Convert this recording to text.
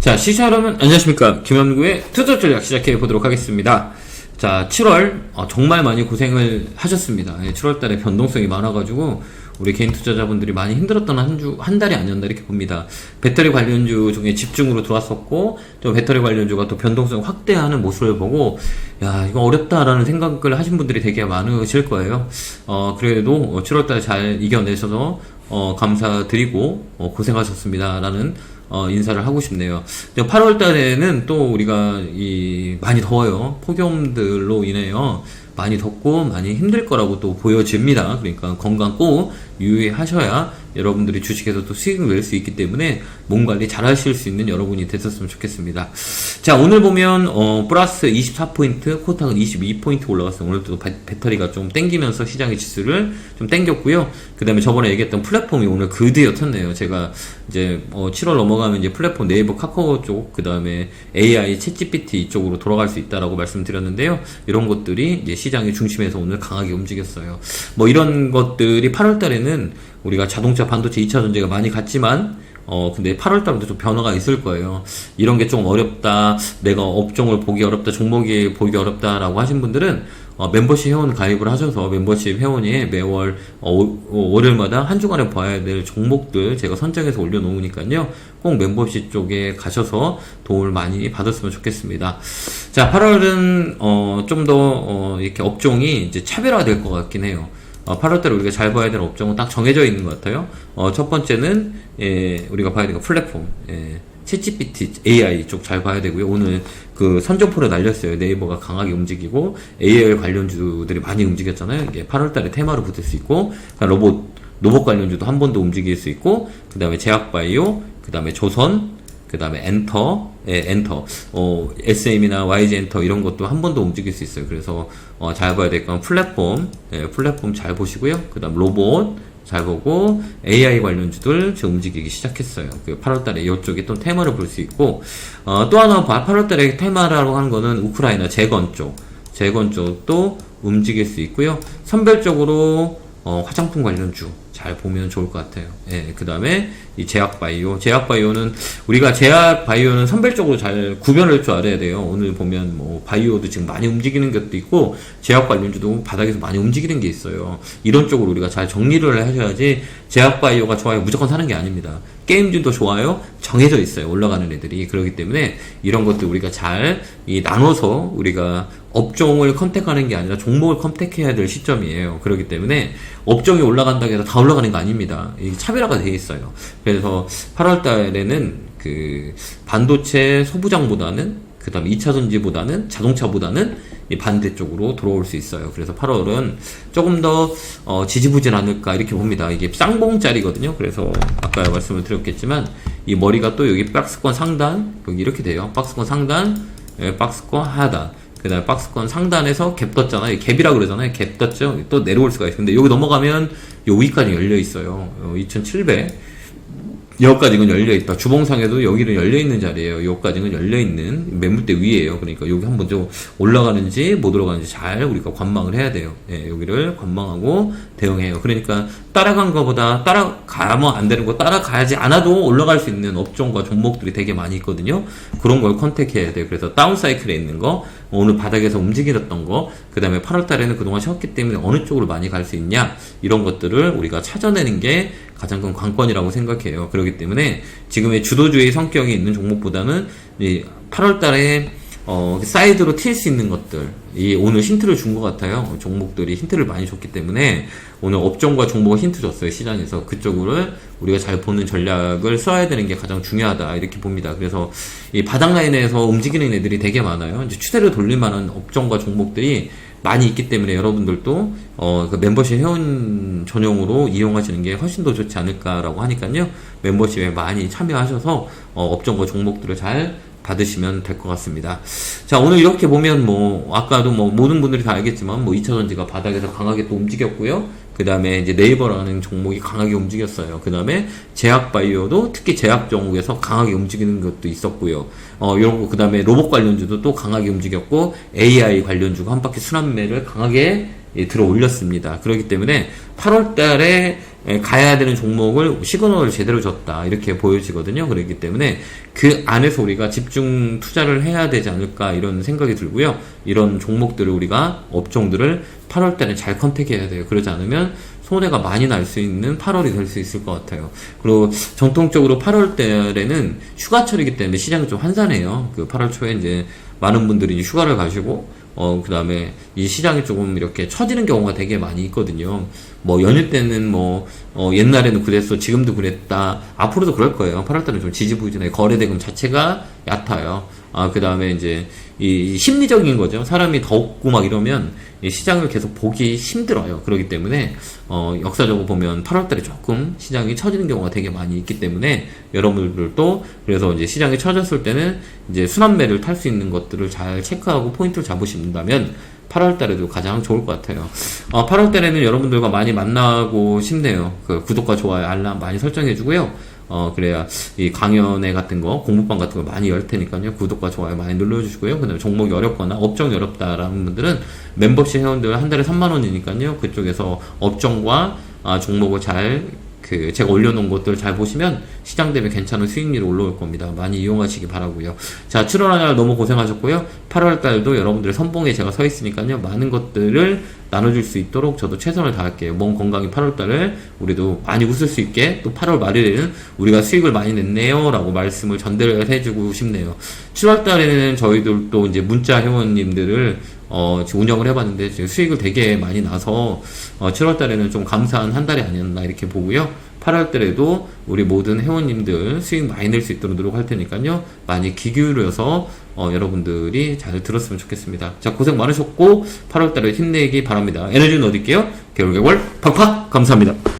자, 시청자 여러분, 안녕하십니까. 김현구의 투자 전략 시작해 보도록 하겠습니다. 자, 7월, 어, 정말 많이 고생을 하셨습니다. 7월 달에 변동성이 많아가지고, 우리 개인 투자자분들이 많이 힘들었던 한 주, 한 달이 아니었나 이렇게 봅니다. 배터리 관련주 중에 집중으로 들어왔었고, 또 배터리 관련주가 또 변동성 확대하는 모습을 보고, 야, 이거 어렵다라는 생각을 하신 분들이 되게 많으실 거예요. 어, 그래도 7월 달에 잘 이겨내셔서, 어, 감사드리고, 어, 고생하셨습니다라는 어, 인사를 하고 싶네요. 8월 달에는 또 우리가 이 많이 더워요. 폭염들로 인해요. 많이 덥고 많이 힘들 거라고 또 보여집니다. 그러니까 건강 꼭 유의하셔야 여러분들이 주식에서 또 수익을 낼 수 있기 때문에 몸 관리 잘 하실 수 있는 여러분이 되셨으면 좋겠습니다. 자, 오늘 보면, 어, 플러스 24포인트, 코탁은 22포인트 올라갔어요. 오늘 또 배터리가 좀 땡기면서 시장의 지수를 좀 땡겼고요. 그 다음에 저번에 얘기했던 플랫폼이 오늘 그드여 텄네요. 제가 이제, 어, 7월 넘어가면 이제 플랫폼 네이버 카카오 쪽, 그 다음에 AI, 챗GPT 이쪽으로 돌아갈 수 있다라고 말씀드렸는데요. 이런 것들이 이제 시장의 중심에서 오늘 강하게 움직였어요. 뭐 이런 것들이 8월 달에는 우리가 자동차 반도체 2차 전지가 많이 갔지만 어 근데 8월 달부터 좀 변화가 있을 거예요. 이런 게 좀 어렵다. 내가 업종을 보기 어렵다. 종목이 보기 어렵다라고 하신 분들은 어, 멤버십 회원 가입을 하셔서 멤버십 회원이 매월 어, 오, 월요일마다 한 주간에 봐야 될 종목들 제가 선정해서 올려놓으니까요. 꼭 멤버십 쪽에 가셔서 도움을 많이 받았으면 좋겠습니다. 자, 8월은 어, 좀더 어, 이렇게 업종이 이제 차별화될 것 같긴 해요. 어, 8월달에 우리가 잘 봐야 되는 업종은 딱 정해져 있는 것 같아요. 어, 첫 번째는 예, 우리가 봐야 되는 플랫폼, 예, 챗GPT, AI 쪽 잘 봐야 되고요. 오늘 그 선전포를 날렸어요. 네이버가 강하게 움직이고 AI 관련주들이 많이 움직였잖아요. 이게 8월달에 테마로 붙을 수 있고 로봇 로봇 관련주도 한 번 더 움직일 수 있고 그 다음에 제약바이오, 그 다음에 조선, 그 다음에 엔터, 예, 엔터, 어, SM이나 YG 엔터 이런 것도 한 번 더 움직일 수 있어요. 그래서 어, 잘 봐야 될 건 플랫폼, 예, 플랫폼 잘 보시고요. 그 다음 로봇 잘 보고 AI 관련주들 지금 움직이기 시작했어요. 그 8월달에 이쪽에 또 테마를 볼 수 있고 어, 또 하나 8월달에 테마라고 하는 거는 우크라이나 재건 쪽, 재건 쪽도 움직일 수 있고요. 선별적으로 어, 화장품 관련주 잘 보면 좋을 것 같아요. 예, 그 다음에 이 제약 바이오. 제약 바이오는 우리가 제약 바이오는 선별적으로 잘 구별할 줄 알아야 돼요. 오늘 보면 뭐 바이오도 지금 많이 움직이는 것도 있고 제약 관련주도 바닥에서 많이 움직이는 게 있어요. 이런 쪽으로 우리가 잘 정리를 하셔야지 제약 바이오가 좋아요. 무조건 사는 게 아닙니다. 게임주도 좋아요. 정해져 있어요. 올라가는 애들이. 그렇기 때문에 이런 것들 우리가 잘 이 나눠서 우리가 업종을 컨택하는 게 아니라 종목을 컨택해야 될 시점이에요. 그렇기 때문에 업종이 올라간다고 해서 다 올라가는 거 아닙니다. 이 차별화가 되어 있어요. 그래서 8월 달에는 그 반도체 소부장보다는 그 다음에 2차 전지보다는 자동차보다는 이 반대쪽으로 들어올 수 있어요. 그래서 8월은 조금 더 어, 지지부진 않을까 이렇게 봅니다. 이게 쌍봉짜리거든요. 그래서 아까 말씀을 드렸겠지만 이 머리가 또 여기 박스권 상단 여기 이렇게 돼요. 박스권 상단, 예, 박스권 하단. 그 다음에 박스권 상단에서 갭 떴잖아요. 갭이라 그러잖아요. 갭 떴죠. 또 내려올 수가 있어요. 근데 여기 넘어가면 여기까지 열려 있어요. 2700. 어, 여기까지는 열려 있다. 주봉상에도 여기는 열려 있는 자리예요. 여기까지는 열려 있는 매물대 위에요. 그러니까 여기 한번 좀 올라가는지 못 올라가는지 잘 우리가 관망을 해야 돼요. 예, 여기를 관망하고 대응해요. 그러니까 따라간 것보다 따라가면 안 되는 거 따라가지 않아도 올라갈 수 있는 업종과 종목들이 되게 많이 있거든요. 그런 걸 컨택해야 돼요. 그래서 다운 사이클에 있는 거, 오늘 바닥에서 움직이었던 거, 그 다음에 8월 달에는 그동안 쉬었기 때문에 어느 쪽으로 많이 갈 수 있냐, 이런 것들을 우리가 찾아내는 게 가장 큰 관건이라고 생각해요. 그렇기 때문에 지금의 주도주의 성격이 있는 종목보다는 8월 달에 어, 사이드로 튈 수 있는 것들, 이 오늘 힌트를 준 것 같아요. 종목들이 힌트를 많이 줬기 때문에 오늘 업종과 종목을 힌트 줬어요 시장에서 그쪽으로 우리가 잘 보는 전략을 써야 되는 게 가장 중요하다 이렇게 봅니다. 그래서 이 바닥 라인에서 움직이는 애들이 되게 많아요. 이제 추세를 돌릴 만한 업종과 종목들이 많이 있기 때문에 여러분들도 어, 그 멤버십 회원 전용으로 이용하시는 게 훨씬 더 좋지 않을까라고 하니까요. 멤버십에 많이 참여하셔서 어, 업종과 종목들을 잘 받으시면 될 것 같습니다. 자, 오늘 이렇게 보면 뭐, 아까도 뭐, 모든 분들이 다 알겠지만, 뭐, 2차전지가 바닥에서 강하게 또 움직였고요. 그 다음에 이제 네이버라는 종목이 강하게 움직였어요. 그 다음에 제약바이오도 특히 제약 종목에서 강하게 움직이는 것도 있었고요. 어, 이런 거, 그 다음에 로봇 관련주도 또 강하게 움직였고, AI 관련주가 한 바퀴 순환매를 강하게 예, 들어 올렸습니다. 그렇기 때문에 8월 달에 예, 가야 되는 종목을 시그널을 제대로 줬다. 이렇게 보여지거든요. 그렇기 때문에 그 안에서 우리가 집중 투자를 해야 되지 않을까 이런 생각이 들고요. 이런 종목들을 우리가 업종들을 8월 달에 잘 컨택해야 돼요. 그러지 않으면 손해가 많이 날 수 있는 8월이 될 수 있을 것 같아요. 그리고 전통적으로 8월 달에는 휴가철이기 때문에 시장이 좀 한산해요. 그 8월 초에 이제 많은 분들이 휴가를 가시고 어, 그 다음에 이 시장이 조금 이렇게 처지는 경우가 되게 많이 있거든요. 뭐 연휴 때는 뭐, 어, 옛날에는 그랬어, 지금도 그랬다, 앞으로도 그럴 거예요. 8월달은 좀 지지부진해. 거래대금 자체가 얕아요. 아, 그 다음에 이제 이 심리적인 거죠. 사람이 덥고 막 이러면 이 시장을 계속 보기 힘들어요. 그렇기 때문에 어, 역사적으로 보면 8월달에 조금 시장이 처지는 경우가 되게 많이 있기 때문에 여러분들도 그래서 이제 시장이 처졌을 때는 이제 순환매를 탈 수 있는 것들을 잘 체크하고 포인트를 잡으신다면 8월 달에도 가장 좋을 것 같아요. 어, 8월 달에는 여러분들과 많이 만나고 싶네요. 그 구독과 좋아요, 알람 많이 설정해 주고요. 어, 그래야 이 강연회 같은 거, 공부방 같은 거 많이 열 테니까요. 구독과 좋아요 많이 눌러주시고요. 그 다음에 종목이 어렵거나 업종이 어렵다라는 분들은 멤버십 회원들 한 달에 3만원이니까요. 그쪽에서 업종과 아, 종목을 잘 그 제가 올려놓은 것들 잘 보시면 시장 대비 괜찮은 수익률이 올라올 겁니다. 많이 이용하시기 바라고요. 자, 7월 한 달 너무 고생하셨고요. 8월 달도 여러분들의 선봉에 제가 서 있으니까요. 많은 것들을 나눠줄 수 있도록 저도 최선을 다할게요. 몸 건강히 8월 달을 우리도 많이 웃을 수 있게 또 8월 말일에는 우리가 수익을 많이 냈네요. 라고 말씀을 전달을 해주고 싶네요. 7월 달에는 저희들도 이제 문자 회원님들을 어, 지금 운영을 해봤는데 지금 수익을 되게 많이 나서 어, 7월 달에는 좀 감사한 한 달이 아니었나 이렇게 보고요. 8월 달에도 우리 모든 회원님들 수익 많이 낼 수 있도록 노력할 테니까요. 많이 귀 기울여서 어, 여러분들이 잘 들었으면 좋겠습니다. 자, 고생 많으셨고 8월 달에 힘내기 바랍니다. 에너지는 어딜게요? 개월 개월 팍팍 감사합니다.